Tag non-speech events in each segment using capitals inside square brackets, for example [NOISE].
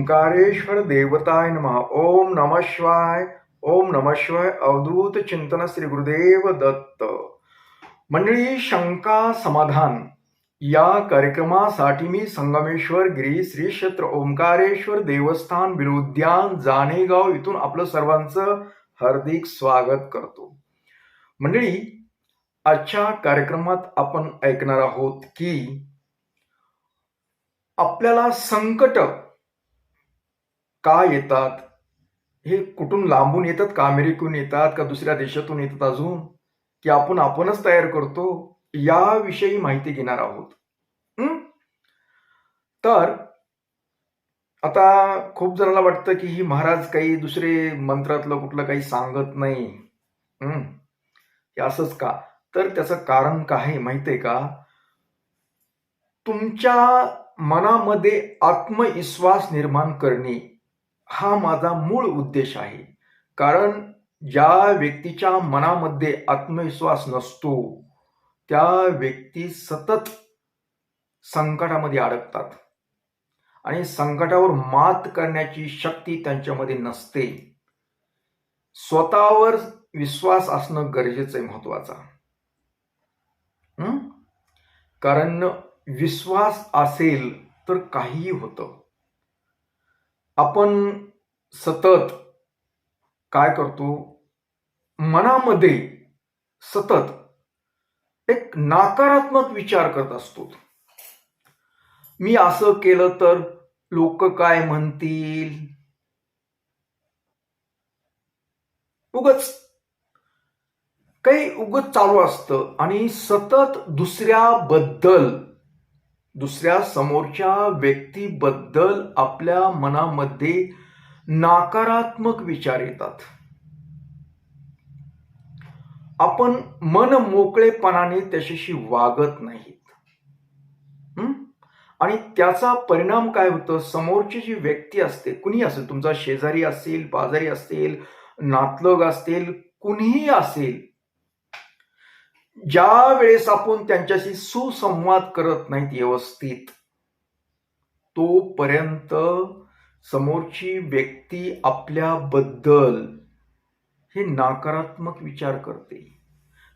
ओंकारेश्वर देवताय नमः. ओम नम शिवाय. ओम नम शिवाय. अवधूत चिंतन श्री गुरुदेव दत्त. मंडळी शंका समाधान. या कार्यक्रमासाठी मी संगमेश्वर गिरी श्री क्षेत्र ओंकारेश्वर देवस्थान बिरुद्यान जानेगाव इथून आपलं सर्वांचं हार्दिक स्वागत करतो. मंडळी आजच्या कार्यक्रमात आपण ऐकणार आहोत की आपल्याला संकट का येतात? हे कुठून लांबून येतात? का अमेरिकेहून येतात? का दुसऱ्या देशातून येतात अजून? की आपण आपणच तयार करतो? याविषयी माहिती घेणार आहोत. तर आता खूप जणांना वाटतं की ही महाराज काही दुसरे मंत्रातलं कुठलं काही सांगत नाही. हे? असंच का? तर त्याचं कारण काय आहे माहिती आहे का? तुमच्या मनामध्ये आत्मविश्वास निर्माण करणे. हा माझा मूळ उद्देश आहे. कारण ज्या व्यक्तीच्या मनामध्ये आत्मविश्वास नसतो त्या व्यक्ती सतत संकटामध्ये अडकतात. आणि संकटावर मात करण्याची शक्ती त्यांच्यामध्ये नसते. स्वतःवर विश्वास असणं गरजेचं आहे महत्त्वाचा कारण विश्वास असेल तर काहीही होतं. आपण सतत काय करतो? मनामध्ये सतत एक नकारात्मक विचार करत असतो. मी असं केलं तर लोक काय म्हणतील? उगच काही उगच चालू असतं आणि सतत दुसऱ्याबद्दल दुसऱ्या समोरच्या व्यक्तीबद्दल आपल्या मनामध्ये नकारात्मक विचार येतात. आपण मन मोकळेपणाने त्याच्याशी वागत नाहीत. आणि त्याचा परिणाम काय होतं? समोरची जी व्यक्ती असते कुणी असेल? तुमचा शेजारी असेल बाजारी असेल नातलग असतील कुणीही असेल ज्या वेळेस आपण त्यांच्याशी सुसंवाद करत नाहीत व्यवस्थित तोपर्यंत समोरची व्यक्ती आपल्याबद्दल हे नकारात्मक विचार करते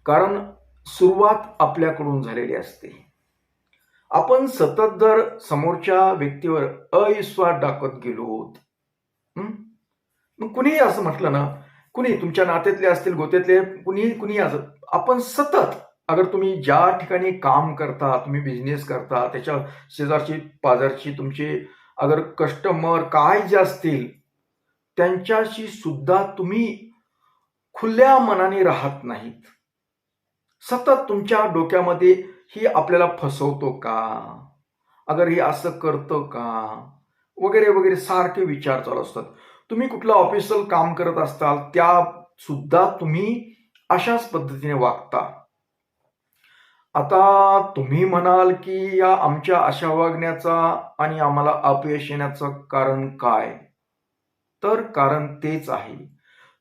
कारण सुरुवात आपल्याकडून झालेली असते आपण सतत जर समोरच्या व्यक्तीवर अविश्वास दाखवत गेलो हं? मग कुणीही असं म्हटलं ना कुणी तुमच्या नात्यातले असतील गोत्यातले कुणी कुणी असं आपण सतत अगर तुम्ही ज्या ठिकाणी काम करता तुम्ही बिझनेस करता त्याच्या शेजारची पाजारची तुमचे अगर कस्टमर काय जे असतील त्यांच्याशी सुद्धा तुम्ही खुल्या मनाने राहत नाहीत. सतत तुमच्या डोक्यामध्ये ही आपल्याला फसवतो का? अगर हे असं करतं का? वगैरे वगैरे सारखे विचार चालू असतात. तुम्ही कुठलं ऑफिशियल काम करत असताल त्या सुद्धा तुम्ही अशाच पद्धतीने वागता. आता तुम्ही म्हणाल की या आमच्या अशा वागण्याचा आणि आम्हाला अपयश येण्याचं कारण काय? तर कारण तेच आहे.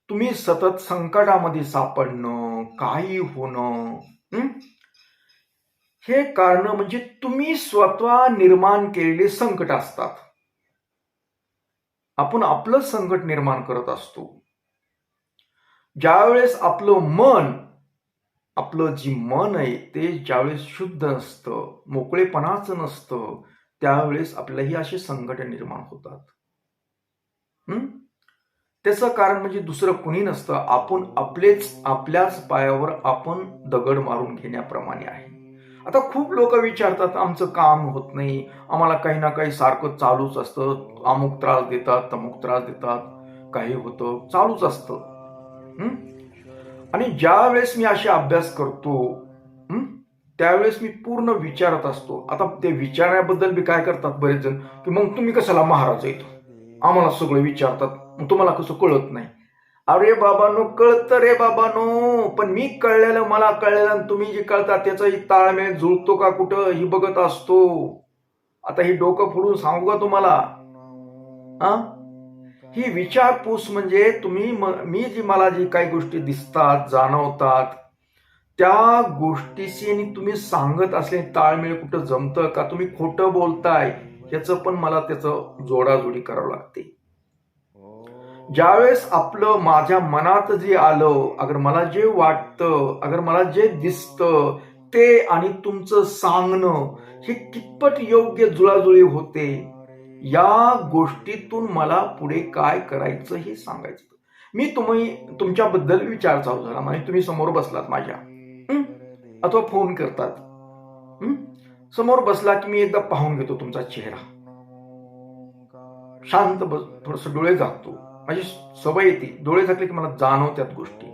तुम्ही सतत संकटामध्ये सापडणं काही होणं हे कारण म्हणजे तुम्ही स्वतः निर्माण केलेले संकट असतात. आपण आपलंच संकट निर्माण करत असतो. ज्यावेळेस आपलं मन आपलं जी मन आहे ते ज्यावेळेस शुद्ध नसतं मोकळेपणाचं नसतं त्यावेळेस आपल्याही असे संकट निर्माण होतात. त्याचं कारण म्हणजे दुसरं कुणी नसतं. आपण आपलेच आपल्याच पायावर आपण दगड मारून घेण्याप्रमाणे आहे. आता खूप लोक विचारतात आमचं काम होत नाही. आम्हाला काही ना काही सारखं चालूच असतं. अमुक त्रास देतात तमुक त्रास देतात. काही होतं चालूच असतं. आणि ज्या वेळेस मी असे अभ्यास करतो त्यावेळेस मी पूर्ण विचारत असतो. आता ते विचारण्याबद्दल बी काय करतात बरेच जण? की मग तुम्ही कशाला महाराज येतो आम्हाला सगळं विचारतात. मग तुम्हाला कसं कळत नाही? अरे बाबानो कळतं रे बाबानो पण मी कळलेलं मला कळलेलं आणि तुम्ही जे कळता त्याचाही ताळमेळ जुळतो का कुठं ही बघत असतो. आता ही डोकं फोडून सांगू का तुम्हाला? हा ही विचारपूस म्हणजे तुम्ही मी जी मला जी काही गोष्टी दिसतात जाणवतात त्या गोष्टीशी आणि तुम्ही सांगत असले ताळमेळ कुठं जमतं का तुम्ही खोटं बोलताय याचं पण मला त्याचं जोडाजोडी करावं लागते. ज्यावेळेस आपलं माझ्या मनात जे आलं अगर मला जे वाटतं अगर मला जे दिसतं ते आणि तुमचं सांगणं हे कितपत योग्य जुळाजुळी होते या गोष्टीतून मला पुढे काय करायचं हे सांगायचं मी तुम्ही तुमच्याबद्दल विचार चालू झाला म्हणजे तुम्ही समोर बसलात माझ्या. अथवा फोन करतात. समोर बसला की मी एकदा पाहून घेतो तुमचा चेहरा. शांत बस थोडस डोळे झाकतो. माझी सवय येते डोळे झाकले की मला जाणवत्यात गोष्टी.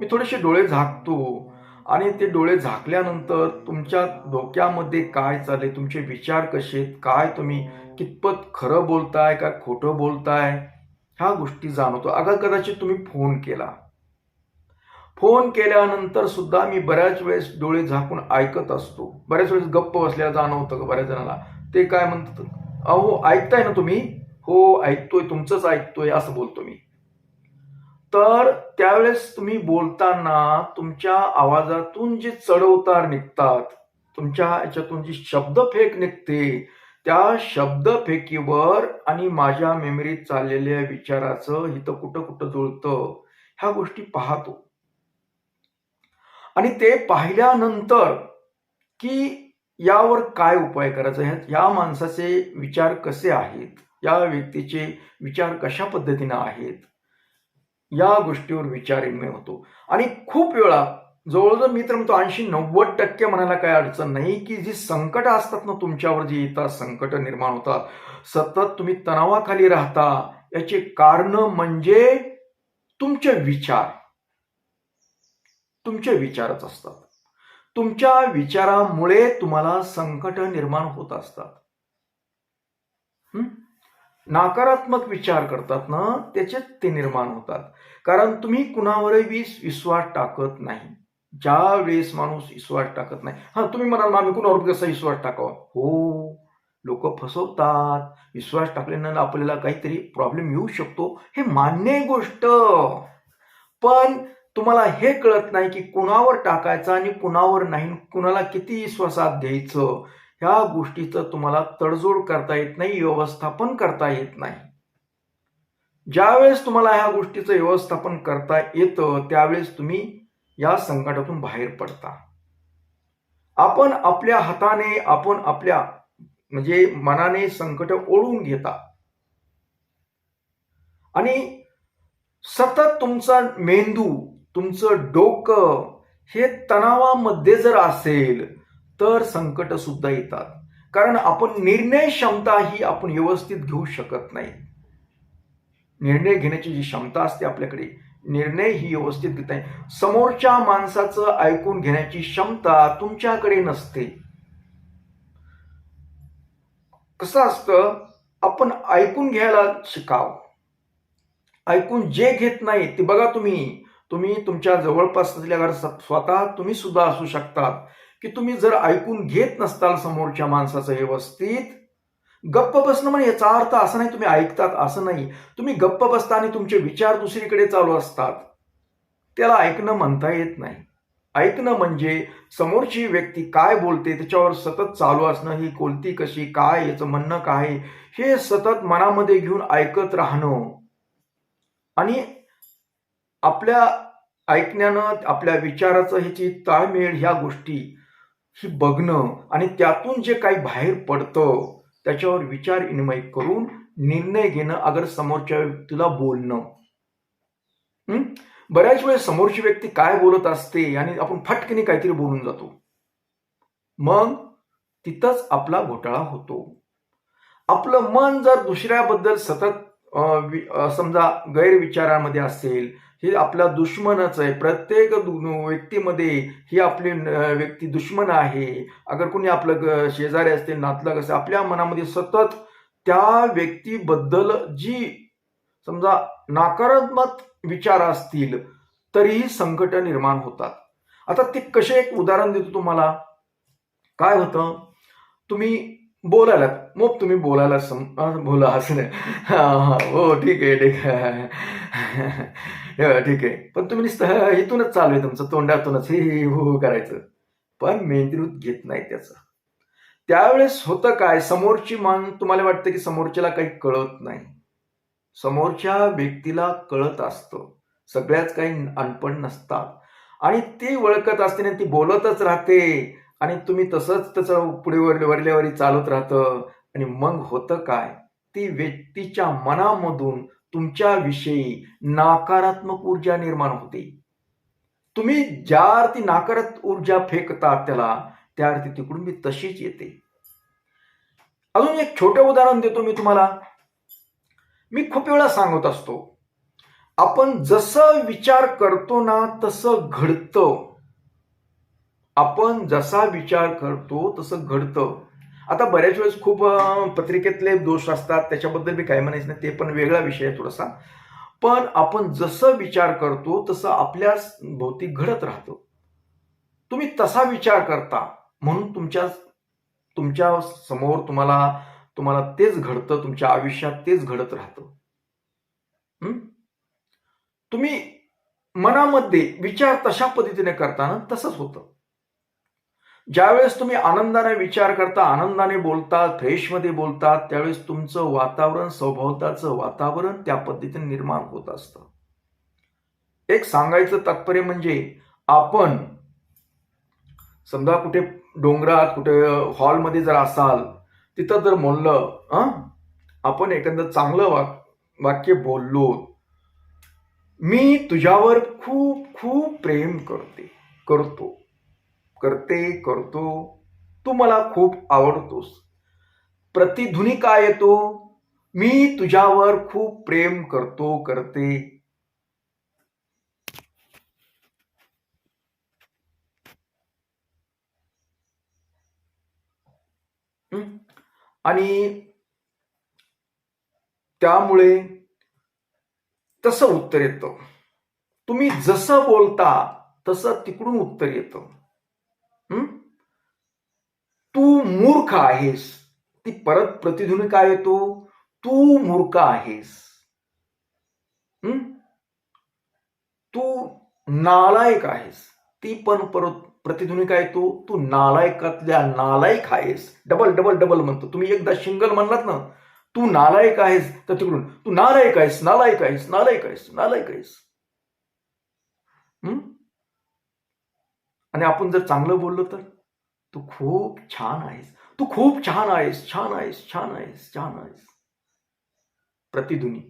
मी थोडेसे डोळे झाकतो आणि ते डोळे झाकल्यानंतर तुमच्या डोक्यामध्ये काय चालले तुमचे विचार कसे आहेत काय तुम्ही कितपत खरं बोलताय का खोटं बोलताय ह्या गोष्टी जाणवतो. अगं कदाचित तुम्ही फोन केला. फोन केल्यानंतर सुद्धा मी बऱ्याच वेळेस डोळे झाकून ऐकत असतो. बऱ्याच वेळेस गप्प बसल्याला जाणवतं का बऱ्याच जणांना. ते काय म्हणतात? अहो ऐकताय ना तुम्ही? हो ऐकतोय तुमचंच ऐकतोय असं बोलतो मी. तर त्यावेळेस तुम्ही बोलताना तुमच्या आवाजातून जे चढउतार निघतात तुमच्या याच्यातून जी शब्दफेक निघते त्या शब्दफेकीवर आणि माझ्या मेमरीत चाललेल्या विचाराचं हिथं कुठं कुठं जुळतं ह्या गोष्टी पाहतो. आणि ते पाहिल्यानंतर की यावर काय उपाय करायचा ह्या या माणसाचे विचार कसे आहेत? या व्यक्तीचे विचार कशा पद्धतीनं आहेत? या गोष्टीवर विचार होतो. आणि खूप वेळा जवळजवळ मी तर म्हणतो ऐंशी नव्वद टक्के म्हणायला काही अडचण नाही की जी संकट असतात ना तुमच्यावर जी येतात संकट निर्माण होतात सतत तुम्ही तणावाखाली राहता याचे कारण म्हणजे तुमचे विचार. तुमचे विचारच असतात. तुमच्या विचारामुळे तुम्हाला संकट निर्माण होत असतात. नकारात्मक विचार करतात ना त्याचे ते निर्माण होतात. कारण तुम्ही कुणावरही विस विश्वास टाकत नाही. ज्या वेळेस माणूस विश्वास टाकत नाही. हा तुम्ही म्हणाल आम्ही कुणावर कसा विश्वास टाकावा? हो. लोक फसवतात. विश्वास टाकल्यानं आपल्याला काहीतरी प्रॉब्लेम येऊ शकतो. हे मान्य गोष्ट. पण तुम्हाला हे कळत नाही की कुणावर टाकायचं आणि कुणावर नाही. कुणाला किती विश्वासात द्यायचं? ह्या गोष्टीचं तुम्हाला तडजोड करता येत नाही व्यवस्थापन करता येत नाही. ज्यावेळेस तुम्हाला ह्या गोष्टीचं व्यवस्थापन करता येतं त्यावेळेस तुम्ही या संकटातून बाहेर पडता. आपण आपल्या हाताने आपण आपल्या म्हणजे मनाने संकट ओढून घेता. आणि सतत तुमचा मेंदू तुमचं डोकं हे तणावामध्ये जर असेल तर संकट सुद्धा येतात. कारण आपण निर्णय क्षमता ही आपण व्यवस्थित घेऊ शकत नाही. निर्णय घेण्याची जी क्षमता असते आपल्याकडे निर्णय ही व्यवस्थित घेत नाही. समोरच्या माणसाचं ऐकून घेण्याची क्षमता तुमच्याकडे नसते. कसं असतं? आपण ऐकून घ्यायला शिकाव. ऐकून जे घेत नाही ते बघा तुम्ही. तुम्ही तुमच्या जवळपास असलेल्या स्वतः तुम्ही सुद्धा असू शकतात. की तुम्ही जर ऐकून घेत नसताल समोरच्या माणसाचं व्यवस्थित गप्प बसणं म्हणजे याचा अर्थ असं नाही तुम्ही ऐकतात असं नाही. तुम्ही गप्प बसता आणि तुमचे विचार दुसरीकडे चालू असतात. त्याला ऐकणं म्हणता येत नाही. ऐकणं म्हणजे समोरची व्यक्ती काय बोलते त्याच्यावर सतत चालू असणं ही कोणती कशी काय याचं म्हणणं काय हे सतत मनामध्ये घेऊन ऐकत राहणं. आणि आपल्या ऐकण्यानं आपल्या विचाराचं ह्याची ताळमेळ ह्या गोष्टी बघणं आणि त्यातून जे काही बाहेर पडतं त्याच्यावर विचार विनिमय करून निर्णय घेणं अगर समोरच्या व्यक्तीला बोलणं. बऱ्याच वेळेस समोरची व्यक्ती काय बोलत असते आणि आपण फटकनी काहीतरी बोलून जातो. मग तिथंच आपला घोटाळा होतो. आपलं मन जर दुसऱ्याबद्दल सतत समजा गैरविचारांमध्ये असेल हे आपला दुश्मनच आहे. प्रत्येक दु- व्यक्तीमध्ये ही आपली व्यक्ती दुश्मन आहे. अगर कोणी आपलं ग- शेजारी असते नातलग असते आपल्या मनामध्ये सतत त्या व्यक्तीबद्दल जी समजा नकारात्मक विचार असतील तरीही संकट निर्माण होतात. आता ते कसे एक उदाहरण देतो तुम्हाला. काय होतं? तुम्ही बोलायला मग तुम्ही बोलायला सम बोला असं नाही. हो ठीक आहे ठीक आहे. हो, ठीक आहे. पण तुम्ही नुसतं इथूनच चालू आहे तुमचं तोंडातूनच. हे हो, हो करायचं. पण मेंदूत घेत नाही त्याचं. त्यावेळेस होतं काय? समोरची मान तुम्हाला वाटतं की समोरच्याला काही कळत नाही. समोरच्या व्यक्तीला कळत असतं. सगळ्याच काही अनपण नसतात. आणि ती ओळखत असते ना ती बोलतच राहते. आणि तुम्ही तसंच त्याचं पुढे वर वरल्यावरी चालत राहतं. आणि मग होतं काय? ती व्यक्तीच्या मनामधून तुमच्याविषयी नकारात्मक ऊर्जा निर्माण होते. तुम्ही ज्या अर्थी नाकारात्मक ऊर्जा फेकता त्याला त्या अर्थी तिकडून मी तशीच येते. अजून एक छोटं उदाहरण देतो मी तुम्हाला. मी खूप वेळा सांगत असतो. आपण जसं विचार करतो ना तसं घडतं. आपण जसा विचार करतो तसं घडतं. आता बऱ्याच वेळेस खूप पत्रिकेतले दोष असतात त्याच्याबद्दल मी काय म्हणायचं नाही ते पण वेगळा विषय आहे थोडासा. पण आपण जसं विचार करतो तसं आपल्या भोवती घडत राहतं. तुम्ही तसा विचार करता म्हणून तुमच्या तुमच्यासमोर तुम्हाला तुम्हाला तेच घडतं तुमच्या आयुष्यात तेच घडत राहतं. तुम्ही मनामध्ये विचार तशा पद्धतीने करताना तसंच होतं. ज्यावेळेस तुम्ही आनंदाने विचार करता आनंदाने बोलतात फ्रेशमध्ये बोलतात त्यावेळेस तुमचं वातावरण सौभावताचं वातावरण त्या पद्धतीने निर्माण होत असतं. एक सांगायचं तात्पर्य म्हणजे आपण समजा कुठे डोंगरात कुठे हॉलमध्ये जर असाल तिथं जर म्हणलं आपण एखादं चांगलं वाक वाक्य बोललो मी तुझ्यावर खूप खूप प्रेम करते करतो. करते करतो. तू मला खूप आवडतोस. प्रतिध्वनी काय येतो? मी तुझ्यावर खूप प्रेम करतो करते. आणि त्यामुळे तसं उत्तर येतं. तुम्ही जसं बोलता तसं तिकडून उत्तर येतं हं? तू मूर्ख आहेस. ती परत प्रतिध्वनी काय येतो? तू मूर्ख आहेस. तू नालायक आहेस. ती पण परत प्रतिध्वनी काय येतो? तू नालायकातल्या नालायक आहेस. डबल डबल डबल म्हणतो. तुम्ही एकदा शिंगल म्हणलात ना तू नालायक आहेस तर तिकडून तू नालायक आहेस नालायक आहेस नालायक आहेस नालायक आहेस. आणि आपण जर चांगलं बोललो तर? तू खूप छान आहेस. तू खूप छान आहेस छान आहेस छान आहेस छान आहेस. प्रतिध्वनी.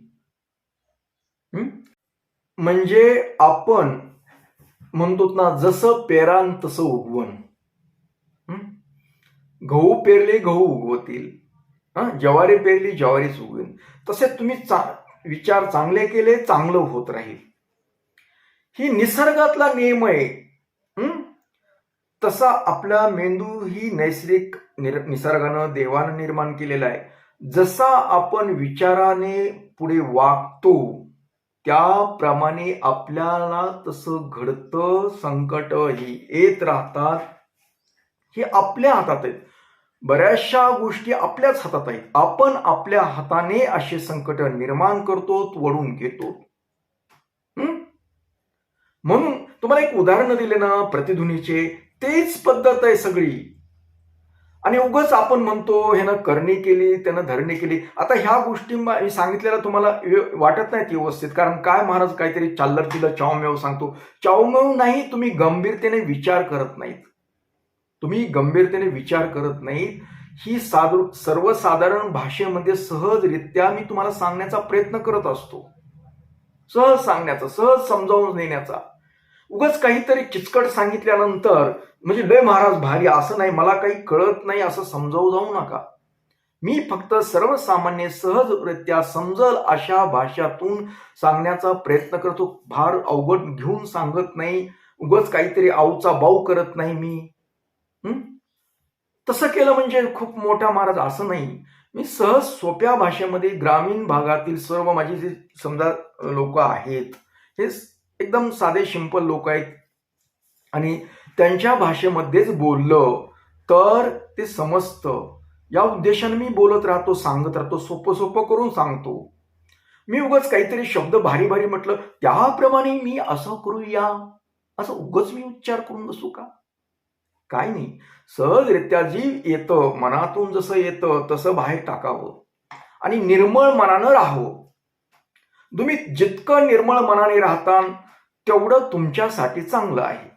म्हणजे आपण म्हणतो ना जसं पेरान तसं उगवण गहू पेरले गहू उगवतील. हं? ज्वारी पेरली ज्वारीच उगवेल तसे तुम्ही चा विचार चांगले केले चांगलं होत राहील. ही निसर्गातला नियम आहे. तसा आपला मेंदू ही नैसर्गिक निसर्गानं देवानं निर्माण केलेला आहे. जसा आपण विचाराने पुढे वागतो त्याप्रमाणे आपल्याला तसं घडतं संकट ही येत राहतात हे आपल्या हातात आहेत. बऱ्याचशा गोष्टी आपल्याच हातात आहेत. आपण आपल्या हाताने असे संकट निर्माण करतो वळून घेतो. म्हणून तुम्हाला एक उदाहरण दिले ना प्रतिध्वनीचे तेच पद्धत आहे सगळी. आणि उगच आपण म्हणतो ह्यानं करणी केली त्यानं धरणी केली. आता ह्या गोष्टी मी सांगितलेल्या तुम्हाला वाटत नाहीत व्यवस्थित. कारण काय महाराज काहीतरी चाललर तिला चावमेव सांगतो. चावमेव नाही तुम्ही गंभीरतेने विचार करत नाहीत. तुम्ही गंभीरतेने विचार करत नाहीत. ही साध सर्वसाधारण भाषेमध्ये सहजरित्या मी तुम्हाला सांगण्याचा प्रयत्न करत असतो. सहज सांगण्याचा सहज समजावून नेण्याचा. उगाच काहीतरी किचकट सांगितल्यानंतर म्हणजे लय महाराज भारी असं नाही मला काही कळत नाही असं समजावू जाऊ नका. मी फक्त सर्वसामान्य सहजरित्या समजल अशा भाषातून सांगण्याचा प्रयत्न करतो. भार अवघड घेऊन सांगत नाही उगाच काहीतरी आऊचा बाऊ करत नाही मी. हं? तसं केलं म्हणजे खूप मोठा महाराज असं नाही. मी सहज सोप्या भाषेमध्ये ग्रामीण भागातील सर्व माझी जे समजा लोक आहेत हे एकदम साधे सिंपल लोक आहेत. आणि त्यांच्या भाषेमध्येच बोललं तर ते समजतं. या उद्देशाने मी बोलत राहतो सांगत राहतो सोपं सोपं करून सांगतो. मी उगाच काहीतरी शब्द भारी भारी म्हटलं त्याप्रमाणे मी असं करूया. असं उगाच मी उच्चार करून बसू का? काय नाही. सहजरित्या जी येतं मनातून जसं येतं तसं बाहेर टाकावं. आणि निर्मळ मनानं राहावं. तुम्ही जितकं निर्मळ मनाने राहता तेवढं तुमच्यासाठी चांगलं आहे.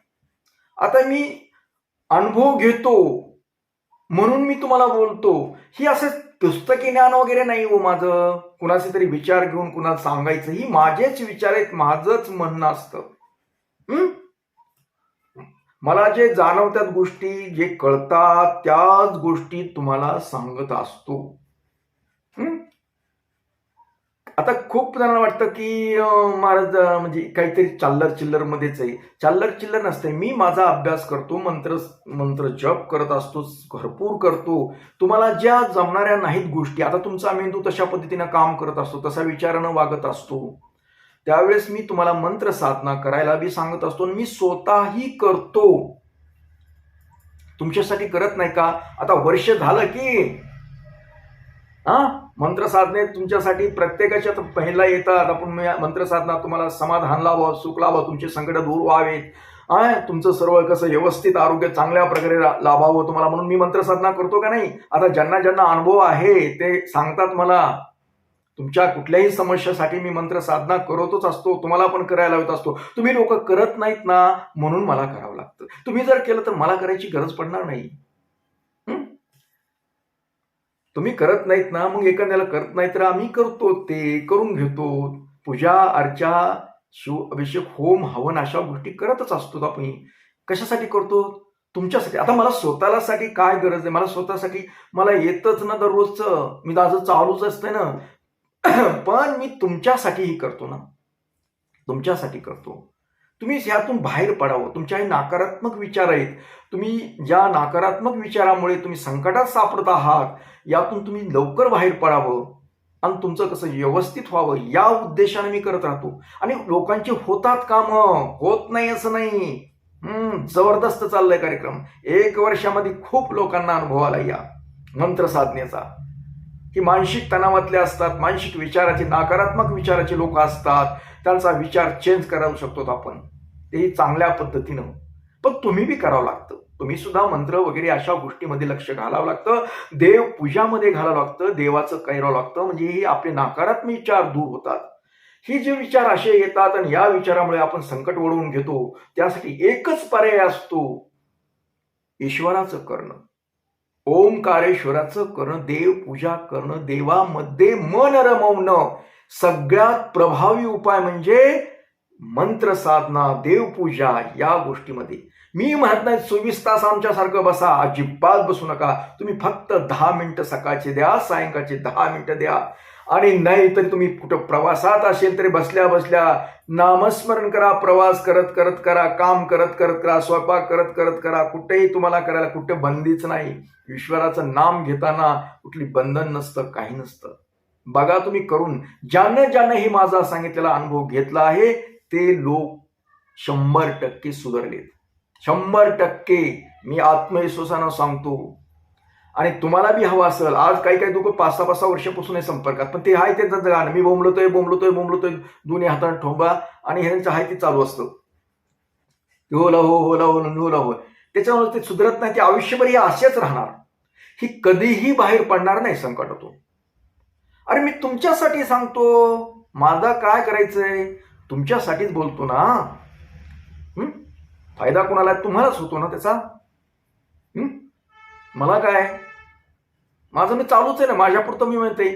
आता मी अनुभव घेतो म्हणून मी तुम्हाला बोलतो. ही असं पुस्तकी ज्ञान वगैरे नाही हो माझं. कुणाचे तरी विचार घेऊन कुणाला सांगायचं ही माझेच विचार आहेत माझंच म्हणणं असतं. मला जे जाणवतात गोष्टी जे कळतात त्याच गोष्टी तुम्हाला सांगत असतो. आता खूप जणांना वाटतं की महाराज म्हणजे काहीतरी चाल्लर चिल्लर मध्येच आहे. चाल्लर चिल्लर नसते मी माझा अभ्यास करतो मंत्र मंत्र जप करत असतो भरपूर करतो. तुम्हाला ज्या जमणाऱ्या नाहीत गोष्टी आता तुमचा मेंदू तशा पद्धतीनं काम करत असतो तसा विचारानं वागत असतो. त्यावेळेस मी तुम्हाला मंत्र साधना करायला बी सांगत असतो आणि मी स्वतःही करतो. तुमच्यासाठी करत नाही का? आता वर्ष झालं की हा? मंत्र साधने तुमच्यासाठी प्रत्येकाच्या पहिला येतात. आपण मंत्रसाधना तुम्हाला समाधान लावं सुख लावं तुमचे संकट दूर व्हावेत. आय तुमचं सर्व कसं व्यवस्थित आरोग्य चांगल्या प्रकारे लाभावं तुम्हाला. म्हणून मी मंत्रसाधना करतो का नाही? आता ज्यांना ज्यांना अनुभव आहे ते सांगतात मला. तुमच्या कुठल्याही समस्येसाठी मी मंत्रसाधना करतच असतो. तुम्हाला पण करायला लावत असतो. तुम्ही लोक करत नाहीत ना म्हणून मला करावं लागतं. तुम्ही जर केलं तर मला करायची गरज पडणार नाही. तुम्ही करत नाहीत ना मग एखाद्याला करत नाही तर आम्ही करतो ते करून घेतो. पूजा अर्चा शो अभिषेक होम हवन अशा गोष्टी करतच असतो आपण. कशासाठी करतो? तुमच्यासाठी. आता मला स्वतःला साठी काय गरज आहे? मला स्वतःसाठी मला येतच ना दररोजचं. मी माझं चालूच असतंय ना. [CLEARS THROAT] पण मी तुमच्यासाठीही करतो ना. तुमच्यासाठी करतो. तुम्ही ह्यातून बाहेर पडावं. तुमच्या हे नकारात्मक विचार आहेत. तुम्ही ज्या नकारात्मक विचारामुळे तुम्ही संकटात सापडत आहात यातून तुम्ही लवकर बाहेर पडावं आणि तुमचं कसं व्यवस्थित व्हावं या उद्देशाने मी करत राहतो. आणि लोकांची होतात काम. होत नाही असं नाही. हम्म जबरदस्त चाललाय कार्यक्रम. एक वर्षामध्ये खूप लोकांना अनुभव आला या मंत्र साधनेचा. की मानसिक तणावातले असतात मानसिक विचाराचे नकारात्मक विचाराचे लोक असतात. त्यांचा विचार चेंज करावू शकतो आपण. तेही चांगल्या पद्धतीनं. पण तुम्ही बी करावं लागतं. तुम्ही सुद्धा मंत्र वगैरे अशा गोष्टीमध्ये लक्ष घालावं लागतं. देव पूजामध्ये घालावं लागतं. देवाचं करावं लागतं. म्हणजे हे आपले नकारात्मक विचार दूर होतात. हे जे विचार असे येतात आणि या विचारामुळे आपण संकट ओढवून घेतो त्यासाठी एकच पर्याय असतो. ईश्वराचं करणं. ओंकारेश्वराचं करणं देव पूजा करणं देवामध्ये मन रमवणं. सगळ्यात प्रभावी उपाय म्हणजे मंत्र साधना देवपूजा या गोष्टीमध्ये. मी म्हणत नाही चोवीस तास आमच्यासारखं बसा अजिबात बसू नका. तुम्ही फक्त दहा मिनिटं सकाळचे द्या सायंकाळचे दहा मिनिटं द्या. आणि नाही तरी तुम्ही कुठं प्रवासात असेल तरी बसल्या बसल्या नामस्मरण करा प्रवास करत करत करा काम करत करत करा स्वयंपाक करत करत करा कुठेही तुम्हाला करायला कुठे बंदीच नाही. ईश्वराचं नाम घेताना कुठली बंधन नसतं काही नसतं. बघा तुम्ही करून. ज्यानं ज्यानं हे माझा सांगितलेला अनुभव घेतला आहे ते लोक शंभर टक्के सुधारलेत. शंभर टक्के मी आत्मविश्वासानं सांगतो. आणि तुम्हाला बी हवं असेल. आज काही काही लोक पाच सहा पाच सहा वर्षापासून आहे संपर्कात पण ते आहे ते गाणं. मी बोंबलतोय बोंबलतोय बोंबलतोय दोन्ही हाताने ठोंबा आणि ह्यांचं आहे ते चालू असतं. होला हो होला हो होला हो, हो, हो त्याच्यामुळे ते सुधरत नाही ते आयुष्यभर हे असेच राहणार. ही कधीही बाहेर पडणार नाही संकटातून अरे मी तुमच्यासाठी सांगतो. माझा काय करायचंय? तुमच्यासाठीच बोलतो ना. फायदा कोणाला आहे? तुम्हालाच होतो ना त्याचा. मला काय? माझं मी चालूच आहे ना. माझ्यापुरतं मी म्हणते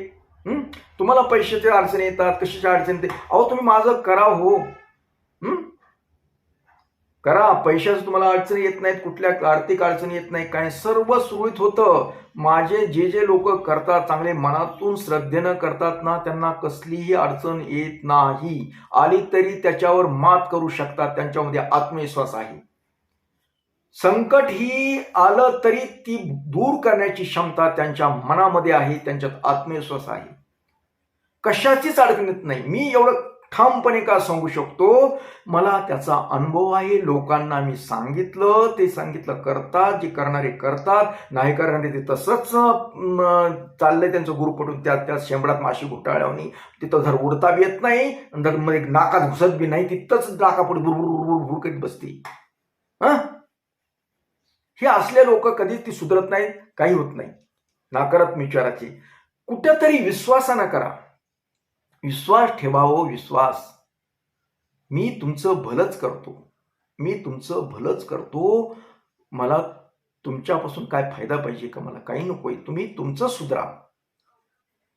तुम्हाला पैशाच्या अडचणी येतात कशाच्या अडचणी येते अहो तुम्ही माझं करा हो? करा पैशाचं तुम्हाला अडचणी येत नाहीत कुठल्या आर्थिक अडचणी येत नाही. काय सर्व सुरळीत होतं. माझे जे जे लोक करतात चांगले मनातून श्रद्धेनं करतात ना त्यांना कसलीही अडचण येत नाही. आली तरी त्याच्यावर मात करू शकतात त्यांच्यामध्ये आत्मविश्वास आहे. संकट ही आलं तरी ती दूर करण्याची क्षमता त्यांच्या मनामध्ये आहे त्यांच्यात आत्मविश्वास आहे. कशाचीच अडचण येत नाही. मी एवढं ठामपणे का सांगू शकतो? मला त्याचा अनुभव आहे. लोकांना मी सांगितलं. ते सांगितलं करतात. जे करणारे करतात. नाही करणारे ते तसंच चाललंय त्यांचं गुरु पटून त्या त्या शेंबडात माशी घुटाळवणी तिथं धर उडता बी येत नाही धरमध्ये नाकात घुसत बी नाही तिथंच नाकापुढे भुरभुर बुरबुर बसते. हा? हे असले लोक कधीच ती सुधरत नाहीत. काही होत नाही. नाकारात्मक विचाराची. कुठेतरी विश्वासानं करा. विश्वास ठेवावं विश्वास. मी तुमचं भलंच करतो. मी तुमचं भलंच करतो. मला तुमच्यापासून काय फायदा पाहिजे का मला काही नकोय तुम्ही तुमचं सुधरा.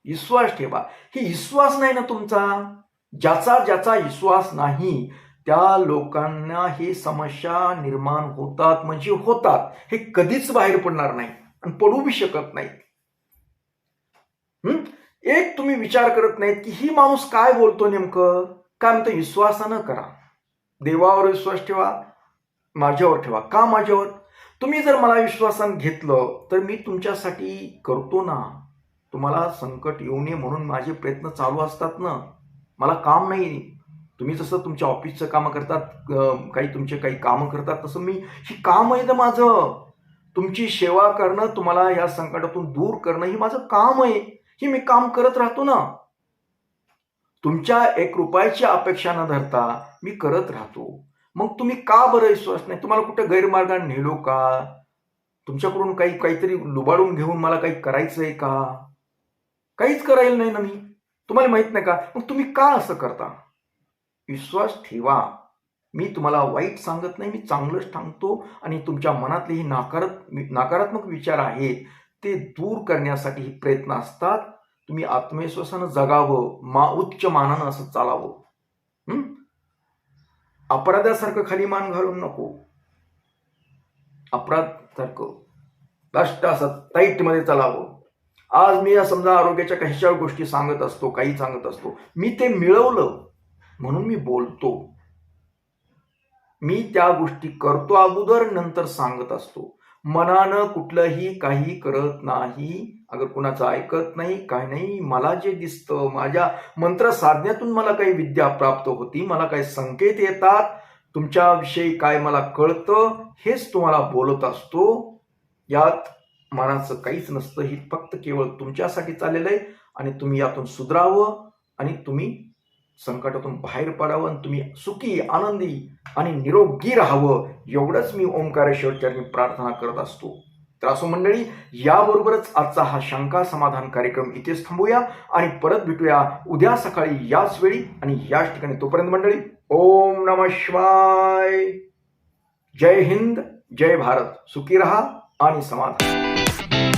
विश्वास ठेवा. ही विश्वास नाही ना तुमचा? ज्याचा ज्याचा विश्वास नाही त्या लोकांना ही समस्या निर्माण होतात म्हणजे होतात. हे कधीच बाहेर पडणार नाही आणि पडू बी शकत नाही एक तुम्ही विचार करत नाहीत की ही माणूस काय बोलतो नेमकं? काय म्हणतो? विश्वासानं करा. देवावर विश्वास ठेवा माझ्यावर ठेवा. का माझ्यावर? तुम्ही जर मला विश्वासानं घेतलं तर मी तुमच्यासाठी करतो ना. तुम्हाला संकट येऊ नये म्हणून माझे प्रयत्न चालू असतात ना. मला काम नाही. तुम्ही जसं तुमच्या ऑफिसचं कामं करतात काही तुमचे काही कामं करतात तसं मी ही काम आहे ना माझं. तुमची सेवा करणं तुम्हाला या संकटातून दूर करणं ही माझं काम आहे. की मी काम करत राहतो ना. तुमच्या एक रुपयाची अपेक्षा न धरता मी करत राहतो. मग तुम्ही का बरं विश्वास नाही? तुम्हाला कुठं गैरमार्गाने नेलो का? तुमच्याकडून काही काहीतरी लुबाडून घेऊन मला काही करायचं आहे का? काहीच करायला नाही ना मी. तुम्हाला माहीत नाही का? मग तुम्ही का असं करता? विश्वास ठेवा. मी तुम्हाला वाईट सांगत नाही मी चांगलंच सांगतो आणि तुमच्या मनातले ही नाकारत नकारात्मक विचार आहेत ते दूर करण्यासाठी प्रयत्न असतात. तुम्ही आत्मविश्वासानं जगावं मा उच्च मानानं असं चालावं. हं? अपराधासारखं खाली मान घालून नको. अपराध सारखं कष्ट असं टाईटमध्ये चालावं. आज मी या समजा आरोग्याच्या कशाच्या गोष्टी सांगत असतो काही सांगत असतो मी ते मिळवलं म्हणून मी बोलतो. मी त्या गोष्टी करतो अगोदर नंतर सांगत असतो. मनानं कुठलंही काही करत नाही. अगर कुणाचं ऐकत नाही काय नाही मला जे दिसतं माझ्या मंत्र साधण्यातून मला काही विद्या प्राप्त होती मला काही संकेत येतात तुमच्याविषयी काय मला कळतं हेच तुम्हाला बोलत असतो यात मनाचं काहीच नसतं. ही फक्त केवळ तुमच्यासाठी चाललेलं आहे आणि तुम्ही यातून सुधरावं आणि तुम्ही संकटातून बाहेर पडावं आणि तुम्ही सुखी आनंदी आणि निरोगी राहावं एवढंच मी ओंकारेश्वरचरणी प्रार्थना करत असतो. तर असो मंडळी याबरोबरच आजचा हा शंका समाधान कार्यक्रम इथेच थांबूया आणि परत भेटूया उद्या सकाळी याच वेळी आणि याच ठिकाणी. तोपर्यंत मंडळी ओम नम शिवाय. जय हिंद जय भारत. सुखी रहा आणि समाधान.